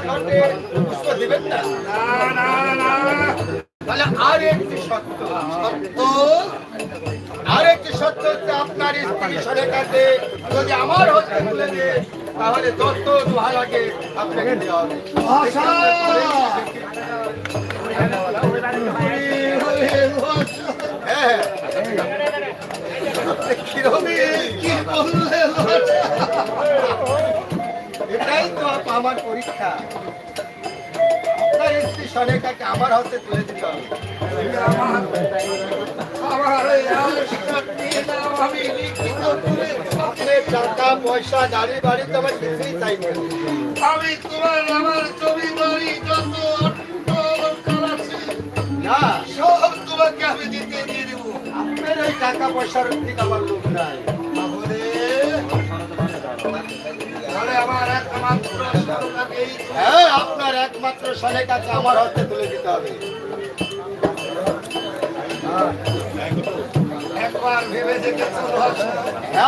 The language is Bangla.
শর্তে না না না না তাহলে আর একটি সত্য হচ্ছে আপনার স্ত্রী সরেকাতে যদি আমার হস্তে তুলে দিয়ে তাহলে যত দোহা লাগে আপনাকে দেওয়া হবে আমার পরীক্ষা। আপনার স্ত্রী সরেকাকে আমার হস্তে তুলে দিতে হবে। আমার এই আশীর্বাদ নিয়ে নাও, আমি লিখিত করে আপনি টাকা পয়সা গাড়ি বাড়ি তো আমার কিছুই চাই আমি তোমার আমার জমি বাড়ি যত না। সব তোমাকে আমি দিতে দিয়ে দেবো। আপনার ওই টাকা পয়সার দিকে আমার লোক নাই। হ্যাঁ আপনার একমাত্র সনের কাছে আমার হাতে তুলে দিতে হবে। একবার ভেবে রহস্য